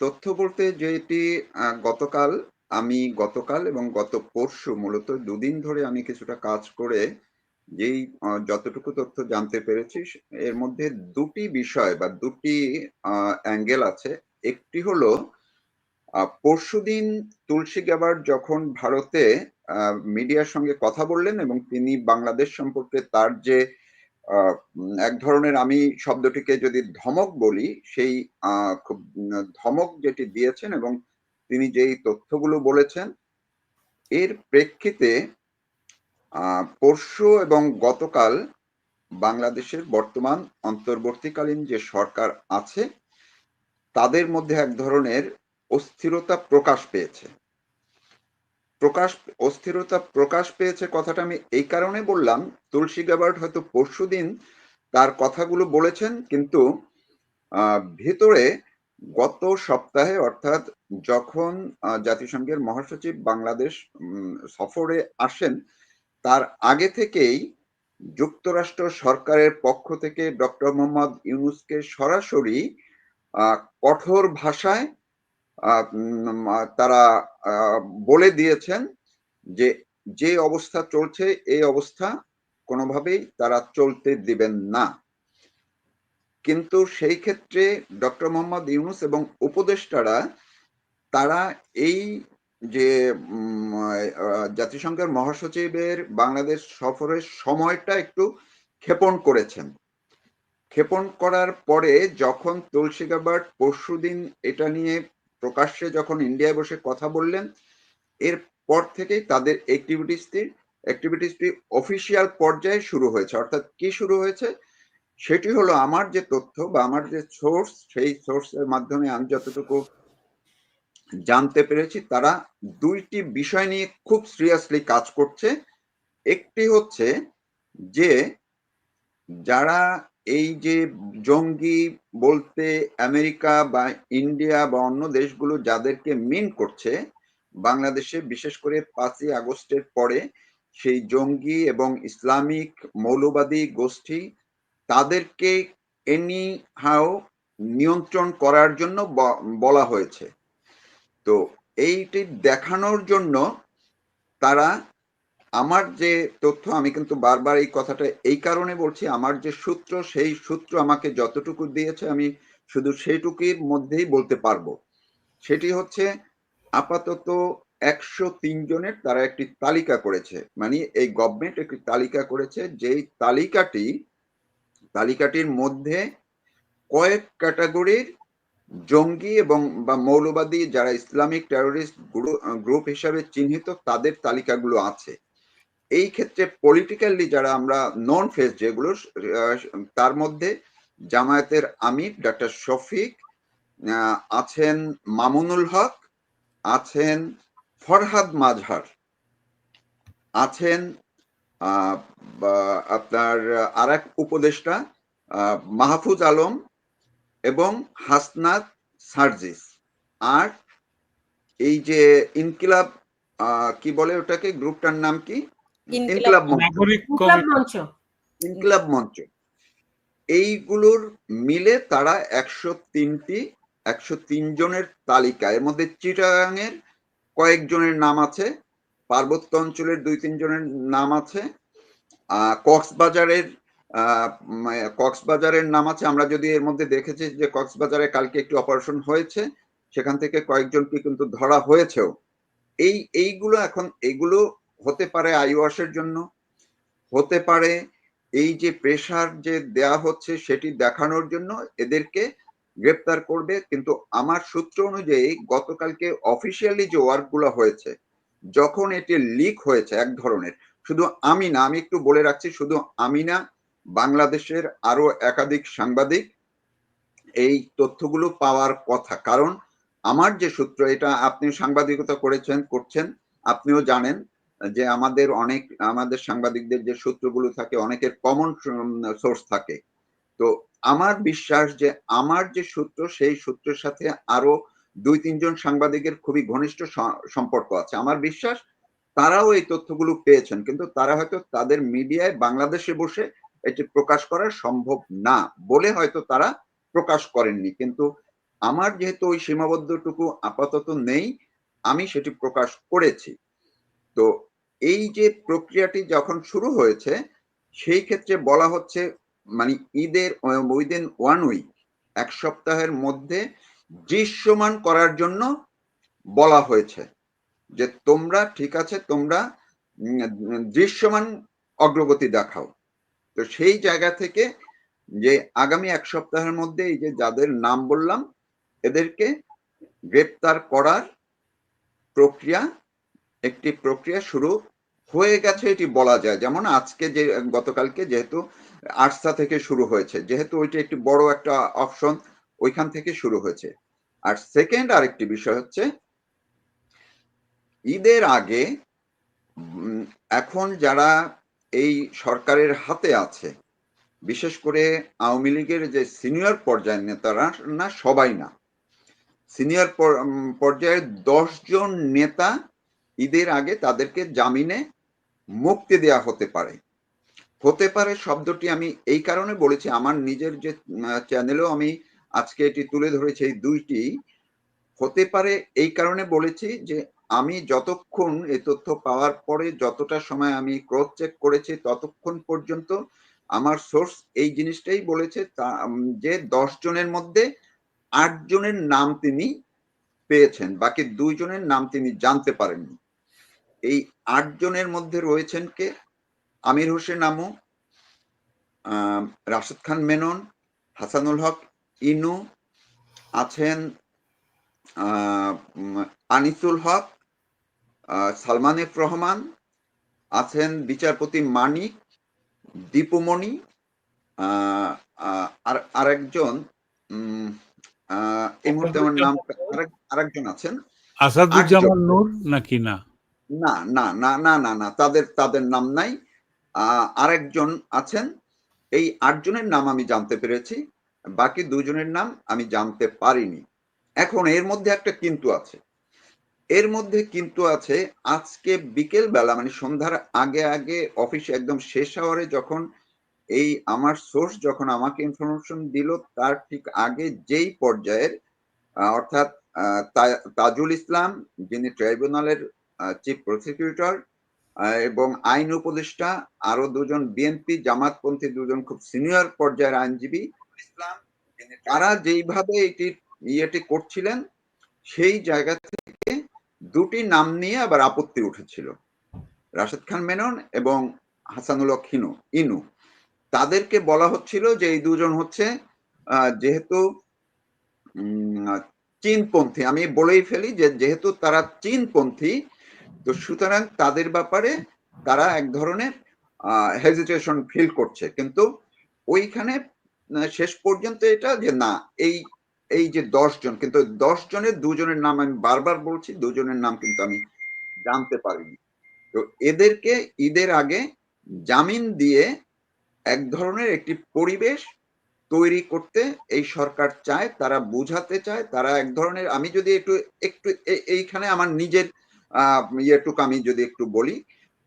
তথ্য বলতে যেটি গতকাল, আমি গতকাল এবং গত পরশু মূলত দুদিন ধরে আমি কিছুটা কাজ করে যেই যতটুকু তথ্য জানতে পেরেছি এর মধ্যে দুটি বিষয় বা দুটি অ্যাঙ্গেল আছে। একটি হলো পরশুদিন তুলসী গ্যাবার্ড যখন ভারতে মিডিয়ার সঙ্গে কথা বললেন এবং তিনি বাংলাদেশ সম্পর্কে তার যে এক ধরনের আমি শব্দটিকে যদি ধমক বলি, সেই খুব ধমক যেটি দিয়েছেন এবং তিনি যেই তথ্যগুলো বলেছেন, এর প্রেক্ষিতে পরশু এবং গতকাল বাংলাদেশের বর্তমান অন্তর্বর্তীকালীন যে সরকার আছে, তাদের মধ্যে এক ধরনের অস্থিরতা প্রকাশ পেয়েছে। প্রকাশ অস্থিরতা প্রকাশ পেয়েছে কথাটা আমি এই কারণে বললাম, তুলসী গ্যাবার্ড হয়তো পরশুদিন তার কথাগুলো বলেছেন কিন্তু ভেতরে গত সপ্তাহে অর্থাৎ যখন জাতিসংঘের মহাসচিব বাংলাদেশ সফরে আসেন, তার আগে থেকেই যুক্তরাষ্ট্র সরকারের পক্ষ থেকে ডক্টর মোহাম্মদ ইউনুসকে সরাসরি কঠোর ভাষায় তারা বলে দিয়েছেন যে, যে অবস্থা চলছে এই অবস্থা কোনোভাবেই তারা চলতে দিবেন না। কিন্তু সেই ক্ষেত্রে ডক্টর মোহাম্মদ ইউনুস এবং উপদেষ্টারা তারা এই যে জাতিসংঘের মহাসচিবের বাংলাদেশ সফরের সময়টা একটু ক্ষেপণ করেছেন। ক্ষেপণ করার পরে যখন তুলসী গ্যাবার্ড পরশুদিন এটা নিয়ে প্রকাশ্যে যখন ইন্ডিয়ায় বসে কথা বললেন, এরপর থেকেই তাদের এক্টিভিটিস টি এক্টিভিটিস টি অফিসিয়াল পর্যায়ে শুরু হয়েছে। অর্থাৎ কি শুরু হয়েছে? সেটি হলো আমার যে তথ্য বা আমার যে সোর্স, সেই সোর্স এর মাধ্যমে আমি যতটুকু জানতে পেরেছি তারা দুইটি বিষয় নিয়ে খুব সিরিয়াসলি কাজ করছে। একটি হচ্ছে যে, যারা এই যে জঙ্গি বলতে আমেরিকা বা ইন্ডিয়া বা অন্য দেশগুলো যাদেরকে মিন করছে, বাংলাদেশে বিশেষ করে পাঁচই আগস্টের পরে সেই জঙ্গি এবং ইসলামিক মৌলবাদী গোষ্ঠী তাদেরকে এনি হাও নিয়ন্ত্রণ করার জন্য বলা হয়েছে। তো এইটি দেখানোর জন্য তারা আমার যে তথ্য আমি কিন্তু বারবার এই কথাটা এই কারণে বলছি, আমার যে সূত্র সেই সূত্র আমাকে যতটুকু দিয়েছে আমি শুধু সেইটুকুর মধ্যেই বলতে পারব। সেটি হচ্ছে আপাতত ১০৩ জনের তারা একটি তালিকা করেছে। মানে এই গভর্নমেন্ট একটি তালিকা করেছে যেই তালিকাটি তালিকাটির মধ্যে কয়েক ক্যাটেগরির জঙ্গি এবং বা মৌলবাদী যারা ইসলামিক টেরোরিস্ট গ্রু গ্রুপ হিসাবে চিহ্নিত তাদের তালিকাগুলো আছে। এই ক্ষেত্রে পলিটিক্যালি যারা আমরা নন ফেস যেগুলো তার মধ্যে জামায়াতের আমির ডাক্তার শফিক, আছেন মামুনুল হক, আছেন ফরহাদ মাজহার, আছেন আপনার আরেক উপদেষ্টা মাহফুজ আলম এবং হাসনাত সার্জিস। আর এই যে ইনকিলাব কি বলে ওটাকে গ্রুপটার নাম কি? ইনকিলাব মঞ্চ। মঞ্চ। এইগুলোর মিলে তারা ১০৩ টি ১০৩ জনের তালিকা। এর মধ্যে চিটাগাংয়ের কয়েকজনের নাম আছে। পার্বত্য অঞ্চলের দুই তিনজনের নাম আছে। কক্সবাজারের কক্সবাজারের নাম আছে। আমরা যদি এর মধ্যে দেখেছি যে কক্সবাজারে কালকে একটি অপারেশন হয়েছে। সেখান থেকে কয়েকজনকে কিন্তু ধরা হয়েছেও। এই এইগুলো এখন এগুলো হতে পারে আইওয়াশ এর জন্য, হতে পারে এই যে প্রেশার যে দেয়া হচ্ছে সেটি দেখানোর জন্য এদেরকে গ্রেপ্তার করবে। কিন্তু আমার সূত্র অনুযায়ী গতকালকে অফিসিয়ালি যে ওয়ার্কগুলো হয়েছে, যখন এটি লিক হয়েছে এক ধরনের, শুধু আমি না, আমি একটু বলে রাখছি শুধু আমি না, বাংলাদেশের আরও একাধিক সাংবাদিক এই তথ্যগুলো পাওয়ার কথা। কারণ আমার যে সূত্র এটা আপনি সাংবাদিকতা করেছেন, করছেন, আপনিও জানেন যে আমাদের অনেক, আমাদের সাংবাদিকদের যে সূত্রগুলো থাকে, অনেকের কমন সোর্স থাকে। তো আমার বিশ্বাস যে আমার যে সূত্র সেই সূত্রের সাথে আরও দুই, তিনজন সাংবাদিকের খুবই ঘনিষ্ঠ সম্পর্ক আছে। আমার বিশ্বাস তারাও এই তথ্যগুলো পেয়েছেন। কিন্তু তারা হয়তো তাদের মিডিয়ায় বাংলাদেশে বসে এটি প্রকাশ করা সম্ভব না বলে হয়তো তারা প্রকাশ করেননি। কিন্তু আমার যেহেতু ওই সীমাবদ্ধটুকু আপাতত নেই, আমি সেটি প্রকাশ করেছি তো এই যে প্রক্রিয়াটি যখন শুরু হয়েছে, সেই ক্ষেত্রে বলা হচ্ছে মানে ঈদের উইদিন ওয়ান উইক এক সপ্তাহের মধ্যে দৃশ্যমান করার জন্য বলা হয়েছে যে তোমরা, ঠিক আছে, তোমরা দৃশ্যমান অগ্রগতি দেখাও। তো সেই জায়গা থেকে যে আগামী এক সপ্তাহের মধ্যে এই যে যাদের নাম বললাম, এদেরকে গ্রেপ্তার করার প্রক্রিয়া, একটি প্রক্রিয়া শুরু হয়ে গেছে এটি বলা যায়। যেমন আজকে যে, গতকালকে যেহেতু আটসা থেকে শুরু হয়েছে, যেহেতু ওইটা একটি বড় একটা অপশন, ওইখান থেকে শুরু হয়েছে। আর সেকেন্ড আরেকটি বিষয় হচ্ছে, ঈদের আগে এখন যারা এই সরকারের হাতে আছে, বিশেষ করে আওয়ামী লীগের যে সিনিয়র পর্যায়ের নেতারা, না সবাই না, সিনিয়র পর্যায়ের দশ জন নেতা ঈদের আগে তাদেরকে জামিনে মুক্তি দেয়া হতে পারে। হতে পারে শব্দটি আমি এই কারণে বলেছি, আমার নিজের যে চ্যানেলেও আমি আজকে এটি তুলে ধরেছি, এই দুইটি। হতে পারে এই কারণে বলেছি যে, আমি যতক্ষণ এই তথ্য পাওয়ার পরে যতটা সময় আমি ক্রস চেক করেছি ততক্ষণ পর্যন্ত আমার সোর্স এই জিনিসটাই বলেছে, তা যে দশ জনের মধ্যে আট জনের নাম তিনি পেয়েছেন, বাকি দুইজনের নাম তিনি জানতে পারেননি। এই আট জনের মধ্যে রয়েছেন কে? আমির হোসেন আমু রাশেদ খান মেনন হাসানুল হক ইনু আছেন আনিসুল হক সালমান এফ রহমান আছেন বিচারপতি মানিক দীপুমণি আর আরেকজন এই মুহূর্তে আমার নাম আরেকজন আছেন। আসাদুজ্জামান নূর নাকি না? না না না না না না, তাদের তাদের নাম নাই। আরেকজন আছেন। এই আটজনের নাম আমি জানতে পেরেছি, বাকি দুজনের নাম আমি জানতে পারিনি। এখন এর মধ্যে একটা কিন্তু আছে। এর মধ্যে কিন্তু আছে, আজকে বিকেল বেলা মানে সন্ধ্যার আগে আগে অফিসে একদম শেষ আওয়ারে যখন এই আমার সোর্স যখন আমাকে ইনফরমেশন দিল, তার ঠিক আগে যেই পর্যায়ের অর্থাৎ তাজুল ইসলাম, যিনি ট্রাইব্যুনালের চিফ প্রসিকিউটর এবং আইন উপদেষ্টা, আরও দুজন বিএনপি জামাতপন্থী দুজন খুব সিনিয়র পর্যায়ের আইনজীবী তারা যেইভাবে এটি ইয়েটি করছিলেন, সেই জায়গা থেকে দুটি নাম নিয়ে আবার আপত্তি উঠেছিল। রাশেদ খান মেনন এবং হাসানুল হিনু, ইনু। তাদেরকে বলা হচ্ছিল যে এই দুজন হচ্ছে যেহেতু চীনপন্থী। আমি বলেই ফেলি যে যেহেতু তারা চীনপন্থী তো সুতরাং তাদের ব্যাপারে তারা এক ধরনের হেজিটেশন ফিল করছে। কিন্তু ওইখানে শেষ পর্যন্ত এটা যে না, এই এই যে দশ জন, কিন্তু দশ জনের দুজনের নাম আমি বারবার বলছি, দুজনের নাম কিন্তু আমি জানতে পারিনি। তো এদেরকে ঈদের আগে জামিন দিয়ে এক ধরনের একটি পরিবেশ তৈরি করতে এই সরকার চায়, তারা বুঝাতে চায়, তারা এক ধরনের, আমি যদি একটু একটু এইখানে আমার নিজের ইয়েটুকু আমি যদি একটু বলি,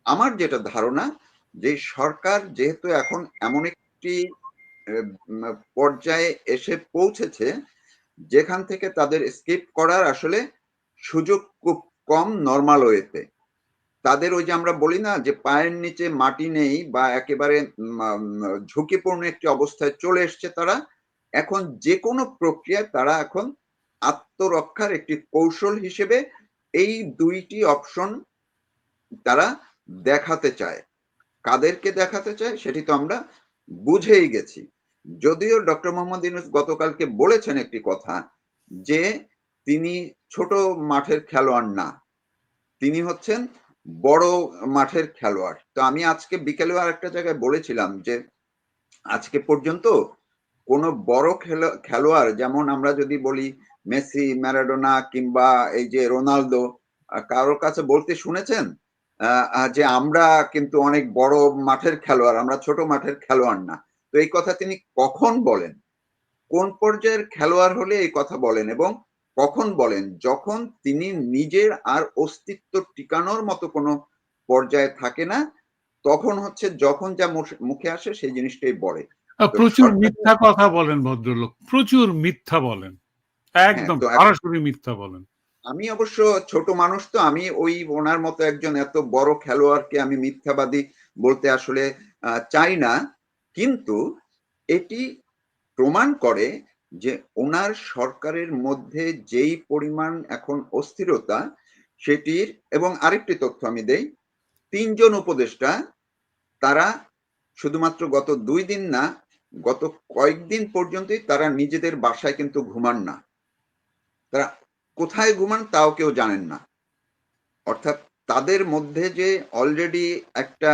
আমার যেটা ধারণা যে সরকার যেহেতু এখন এমন একটি পর্যায়ে এসে পৌঁছেছে, যেখান থেকে তাদের স্কিপ করার আসলে সুযোগ খুব কম নর্মাল ওয়েতে তাদের ওই যে আমরা বলি না যে পায়ের নিচে মাটি নেই বা একেবারে ঝুঁকিপূর্ণ একটি অবস্থায় চলে এসছে তারা, এখন যে কোনো প্রক্রিয়ায় তারা এখন আত্মরক্ষার একটি কৌশল হিসেবে এই দুইটি অপশন তারা দেখাতে চায়। কাদেরকে দেখাতে চায় সেটি তো আমরা বুঝেই গেছি। যদিও ডক্টর মোহাম্মদ ইউনুস গতকালকে বলেছেন একটি কথা যে তিনি ছোট মাঠের খেলোয়াড় না, তিনি হচ্ছেন বড় মাঠের খেলোয়াড়। তো আমি আজকে বিকেলেও আর একটা জায়গায় বলেছিলাম যে আজকে পর্যন্ত কোনো বড় খেলোয়াড়, যেমন আমরা যদি বলি মেসি ম্যারাডোনা কিংবা এই যে রোনালদো কারোর কাছে বলতে শুনেছেন? যে আমরা কিন্তু অনেক বড় মাঠের খেলোয়াড় আমরা ছোট মাঠের খেলোয়াড় না। তো এই কথা তিনি কখন বলেন? কোন পর্যায়ের খেলোয়াড় হলে এই কথা বলেন এবং কখন বলেন? যখন তিনি নিজের আর অস্তিত্ব টিকানোর মতো কোনো পর্যায়ে থাকে না তখন হচ্ছে যখন যা মুখে আসে সেই জিনিসটাই বলে। প্রচুর মিথ্যা কথা বলেন ভদ্রলোক প্রচুর মিথ্যা বলেন। একদম সরাসরি মিথ্যা বলেন। আমি অবশ্য ছোট মানুষ তো আমি ওই ওনার মতো একজন এত বড় খেলোয়াড়কে আমি মিথ্যাবাদী বলতে আসলে চাই না। কিন্তু এটি প্রমাণ করে যে ওনার সরকারের মধ্যে যেই পরিমাণ এখন অস্থিরতা সেটির এবং আরেকটি তথ্য আমি দেই। তিনজন উপদেষ্টা তারা শুধুমাত্র গত দুই দিন না গত কয়েকদিন পর্যন্তই তারা নিজেদের বাসায় কিন্তু ঘুমান না। তারা কোথায় ঘুমান তাও কেউ জানেন না। অর্থাৎ তাদের মধ্যে যে অলরেডি একটা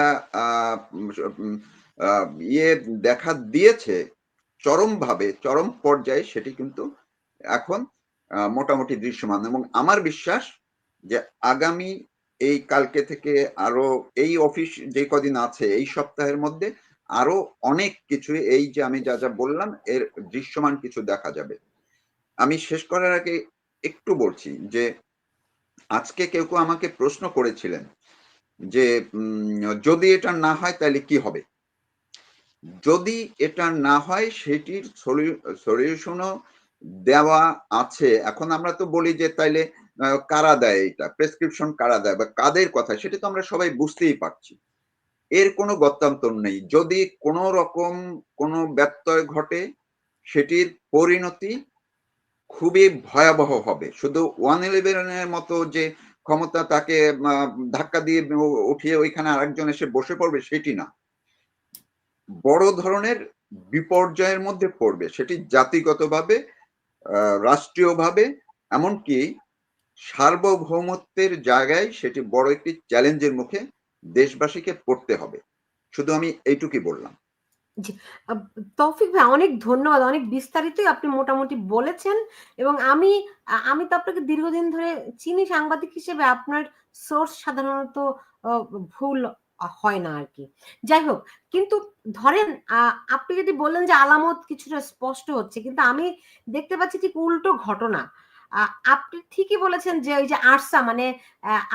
ইয়ে দেখা দিয়েছে চরমভাবে, চরম পর্যায়ে সেটি কিন্তু এখন মোটামুটি দৃশ্যমান। এবং আমার বিশ্বাস যে আগামী এই কালকে থেকে আরও এই অফিস যে কদিন আছে, এই সপ্তাহের মধ্যে আরও অনেক কিছু, এই যে আমি যা যা বললাম, এর দৃশ্যমান কিছু দেখা যাবে। আমি শেষ করার আগে একটু বলছি যে আজকে কেউ কেউ আমাকে প্রশ্ন করেছিলেন যে যদি এটা না হয় তাহলে কি হবে? যদি এটা না হয় সেটির সলিউশনও দেওয়া আছে। এখন আমরা তো বলি যে তাইলে কারা দেয় এটা? প্রেসক্রিপশন কারা দেয় বা কাদের কথা? সেটা তো আমরা সবাই বুঝতেই পারছি। এর কোনো গত্যান্তর নেই। যদি কোনো রকম কোনো ব্যত্যয় ঘটে সেটির পরিণতি খুবই ভয়াবহ হবে। শুধু ওয়ান ইলেভেনের মতো যে ক্ষমতা তাকে ধাক্কা দিয়ে উঠিয়ে ওইখানে আরেকজন এসে বসে পড়বে, সেটি না। বড় ধরনের বিপর্যয়ের মধ্যে পড়বে, সেটি জাতিগতভাবে রাষ্ট্রীয়ভাবে, এমনকি সার্বভৌমত্বের জায়গায় সেটি বড় একটি চ্যালেঞ্জের মুখে দেশবাসীকে পড়তে হবে। শুধু আমি এইটুকুই বললাম। তৌফিক ভাই, অনেক ধন্যবাদ। অনেক বিস্তারিতই আপনি মোটামুটি বলেছেন এবং আমি আমি তো আপনাকে দীর্ঘদিন ধরে চিনি, সাংবাদিক হিসেবে আপনার সোর্স সাধারণত ভুল হয় না আর কি যাই হোক, কিন্তু ধরেন আপনি যদি বললেন যে আলামত কিছুটা স্পষ্ট হচ্ছে, কিন্তু আমি দেখতে পাচ্ছি ঠিক উল্টো ঘটনা। আপনি ঠিকই বলেছেন যে ওই যে আরসা মানে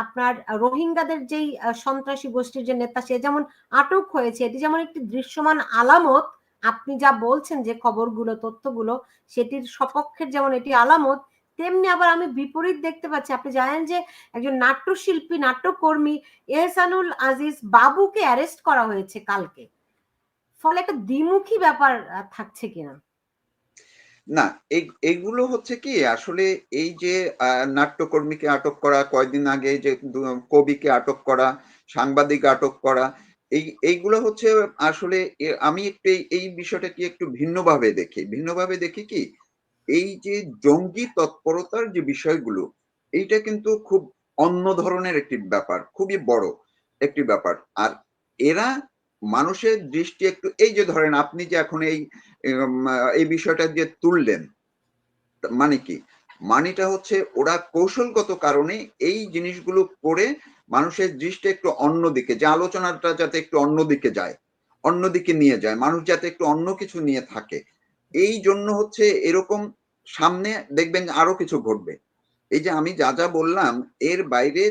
আপনার রোহিঙ্গাদের যেই সন্ত্রাসী গোষ্ঠীর যে নেতা সে যেমন আটক হয়েছে, এটি যেমন একটি দৃশ্যমান আলামত, আপনি যা বলছেন যে খবরগুলো, তথ্যগুলো, সেটির সপক্ষের যেমন এটি আলামত, তেমনি আবার আমি বিপরীত দেখতে পাচ্ছি। আপনি জানেন যে একজন নাট্যশিল্পী, নাট্যকর্মী এহসানুল আজিজ বাবুকে অ্যারেস্ট করা হয়েছে কালকে। ফলে একটা দ্বিমুখী ব্যাপার থাকছে কিনা? না, এই- এইগুলো হচ্ছে কি, আসলে এই যে নাট্যকর্মীকে আটক করা, কয়েকদিন আগে যে কবিকে আটক করা সাংবাদিক আটক করা, এই, এইগুলো হচ্ছে আসলে আমি একটু এই- এই বিষয়টাকে একটু ভিন্নভাবে দেখি। ভিন্নভাবে দেখি কি, এই যে জঙ্গি তৎপরতার যে বিষয়গুলো, এইটা কিন্তু খুব অন্য ধরনের একটি ব্যাপার, খুবই বড় একটি ব্যাপার। আর এরা মানুষের দৃষ্টি একটু, এই যে ধরেন আপনি যে এখন এই এই বিষয়টা যে তুললেন মানে কি? মানেটা হচ্ছে ওরা কৌশলগত কারণে এই জিনিসগুলো করে মানুষের দৃষ্টি একটু অন্যদিকে, যে আলোচনাটা যাতে একটু অন্যদিকে যায়, অন্যদিকে নিয়ে যায়, মানুষ যাতে একটু অন্য কিছু নিয়ে থাকে। এই জন্য হচ্ছে এরকম সামনে দেখবেন আরও কিছু ঘটবে। এই যে আমি যা যা বললাম, এর বাইরে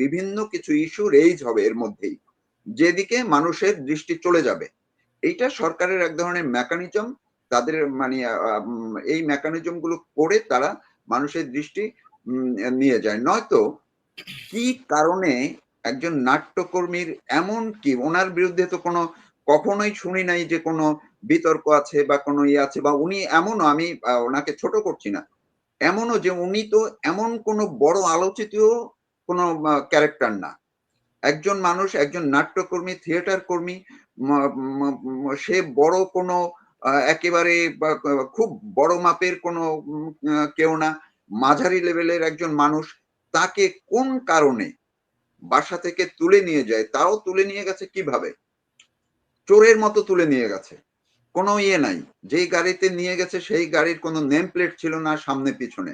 বিভিন্ন কিছু ইস্যু রেইজ হবে এর মধ্যেই। যেদিকে মানুষের দৃষ্টি চলে যাবে। এইটা সরকারের এক ধরনের মেকানিজম তাদের মানে এই মেকানিজমগুলো করে তারা মানুষের দৃষ্টি নিয়ে যায়। নয়তো কি কারণে একজন নাট্যকর্মীর এমন কি, ওনার বিরুদ্ধে তো কোনো, কখনোই শুনি নাই যে কোনো বিতর্ক আছে বা কোনো ইয়ে আছে বা উনি এমনও, আমি ওনাকে ছোট করছি না। এমনও যে উনি তো এমন কোনো বড় আলোচিত কোনো ক্যারেক্টার না। একজন মানুষ, একজন নাট্যকর্মী থিয়েটার কর্মী সে বড় কোনো একেবারে খুব বড় মাপের কোনো কেউ না। মাঝারি লেভেলের একজন মানুষ তাকে কোন কারণে বাসা থেকে তুলে নিয়ে যায়, তাও তুলে নিয়ে গেছে কীভাবে? চোরের মতো তুলে নিয়ে গেছে। কোনো ইয়ে নাই। যেই গাড়িতে নিয়ে গেছে, সেই গাড়ির কোনো নেম প্লেট ছিল না সামনে পিছনে।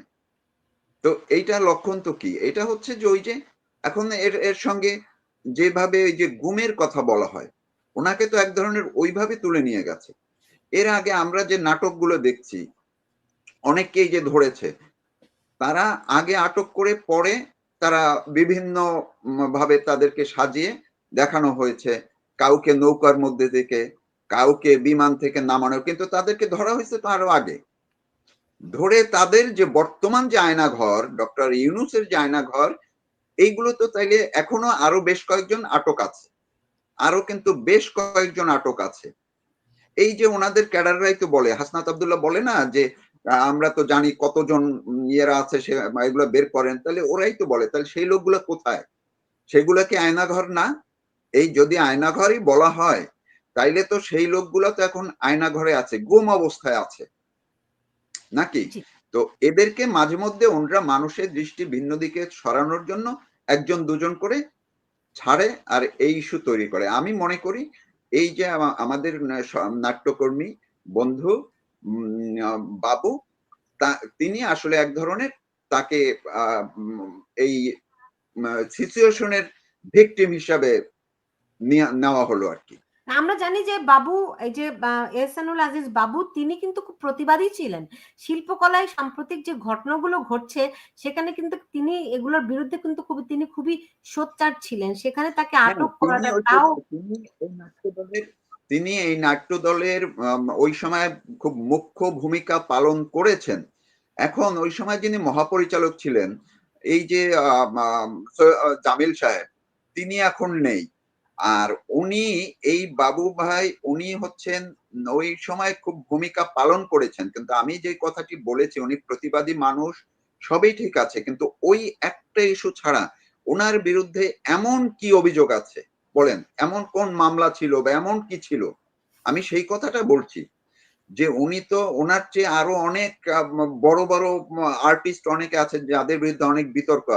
তো এইটা লক্ষণ তো কি? এটা হচ্ছে যে ওই যে এখন এর এর সঙ্গে যেভাবে ওই যে গুমের কথা বলা হয়, ওনাকে তো এক ধরনের ওইভাবে তুলে নিয়ে গেছে। এর আগে আমরা যে নাটকগুলো দেখছি, অনেককেই যে ধরেছে, তারা আগে আটক করে পরে তারা বিভিন্ন ভাবে তাদেরকে সাজিয়ে দেখানো হয়েছে, কাউকে নৌকার মধ্যে থেকে, কাউকে বিমান থেকে নামানো, কিন্তু তাদেরকে ধরা হয়েছে তো আরও আগে। ধরে তাদের যে বর্তমান যে আয়না ঘর ডক্টর ইউনুসের যে আয়না ঘর এইগুলো তো তাইলে এখনও আরও বেশ কয়েকজন আটক আছে। আরও কিন্তু বেশ কয়েকজন আটক আছে। এই যে ওনাদের ক্যাডাররাই তো বলে হাসনাত আব্দুল্লাহ বলে না যে আমরা তো জানি কতজন ইয়েরা আছে সে এগুলো বের করেন। তাহলে ওরাই তো বলে তাহলে সেই লোকগুলো কোথায়? সেগুলো কি আয়নাঘর না? এই যদি আয়নাঘরই বলা হয় তাইলে তো সেই লোকগুলো তো এখন আয়নাঘরে আছে গুম অবস্থায় আছে। নাকি। তো এদেরকে মাঝে মধ্যে ওনরা মানুষের দৃষ্টি ভিন্ন দিকে সরানোর জন্য একজন দুজন করে ছাড়ে আর এই ইস্যু তৈরি করে। আমি মনে করি এই যে আমাদের নাট্যকর্মী বন্ধু বাবু, তা, তিনি আসলে এক ধরনের তাকে এই সিচুয়েশনের ভিকটিম হিসাবে নেওয়া হলো আর কি। আমরা জানি যে বাবু এই যে এহসানুল আজিজ বাবু তিনি কিন্তু খুব প্রতিবাদী ছিলেন। শিল্পকলায় সাম্প্রতিক যে ঘটনাগুলো ঘটছে সেখানে কিন্তু তিনি এগুলোর বিরুদ্ধে কিন্তু খুবই তিনি খুবই সোচ্চার ছিলেন। সেখানে তাকে হ্যাঁ, আটক করাটা তাও তিনি এই নাট্য দলের ওই সময় খুব মুখ্য ভূমিকা পালন করেছেন। এখন ওই সময় যিনি মহাপরিচালক ছিলেন এই যে জামিল সাহেব তিনি এখন নেই। আর উনি এই বাবু ভাই উনি হচ্ছেন ওই সময় খুব ভূমিকা পালন করেছেন। কিন্তু আমি যে কথাটি বলেছি উনি প্রতিবাদী মানুষ সবই ঠিক আছে। কিন্তু ওই একটা ইস্যু ছাড়া ওনার বিরুদ্ধে এমন কি অভিযোগ আছে? বলেন এমন কোন মামলা ছিল বা এমন কি ছিল? আমি সেই কথাটা বলছি যে উনি তো ওনার চেয়ে আরও অনেক বড় বড় আর্টিস্ট অনেকে আছে যাদের বিরুদ্ধে অনেক বিতর্ক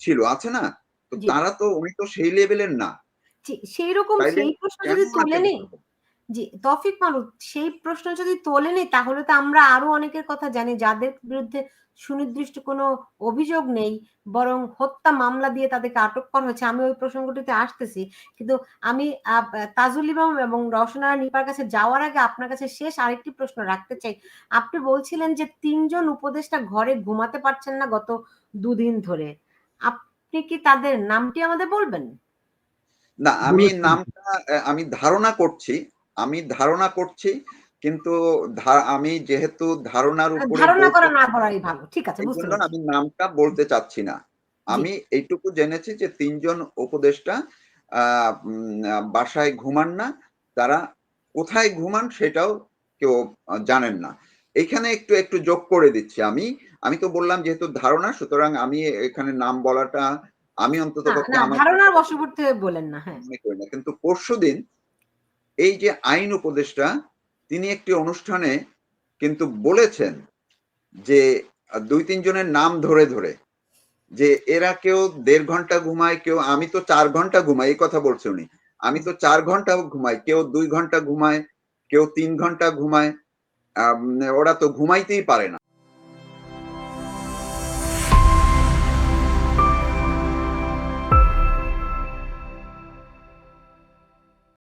ছিল। আছে না? তো তারা তো উনি তো সেই লেভেলের না। সেই রকম সেই প্রশ্ন যদি তোলেনি করব? জি তৌফিক মারুফ সেই প্রশ্ন যদি তোলেনি তাহলে তো আমরা আরও অনেকের কথা জানি যাদের বিরুদ্ধে সুনির্দিষ্ট কোনো অভিযোগ নেই বরং হত্যা মামলা দিয়ে তাদেরকে আটক করা হয়েছে। আমি ওই প্রসঙ্গটিতে আসতেছি। কিন্তু আমি তাজুল ইমাম এবং রওশনারা নিপার কাছে যাওয়ার আগে আপনার কাছে শেষ আরেকটি প্রশ্ন রাখতে চাই। আপনি বলছিলেন যে তিনজন উপদেষ্টা ঘরে ঘুমাতে পারছেন না গত দুদিন ধরে। আপনি কি তাদের নামটি আমাদের বলবেন? না আমি নামটা আমি ধারণা করছি আমি ধারণা করছি কিন্তু আমি যেহেতু ধারণার উপরে ধারণা করা না করাই ভালো ঠিক আছে বুঝতে আমি নামটা বলতে চাচ্ছি না। আমি এইটুকু জেনেছি যে তিনজন উপদেষ্টা আহ, উম, বাসায় ঘুমান না তারা কোথায় ঘুমান সেটাও কেউ জানেন না। এখানে একটু একটু যোগ করে দিচ্ছি আমি। আমি তো বললাম যেহেতু ধারণা সুতরাং আমি এখানে নাম বলাটা আমি অন্তত ধারণার বশবর্তী বলেন না হ্যাঁ। মনে করি না। কিন্তু পরশুদিন এই যে আইন উপদেষ্টা তিনি একটি অনুষ্ঠানে কিন্তু বলেছেন যে দুই তিনজনের নাম ধরে ধরে যে এরা কেউ দেড় ঘণ্টা ঘুমায় কেউ আমি তো চার ঘণ্টা ঘুমাই এই কথা বলছে উনি। আমি তো চার ঘণ্টা ঘুমাই কেউ দুই ঘণ্টা ঘুমায় কেউ তিন ঘণ্টা ঘুমায় ওরা তো ঘুমাইতেই পারে না।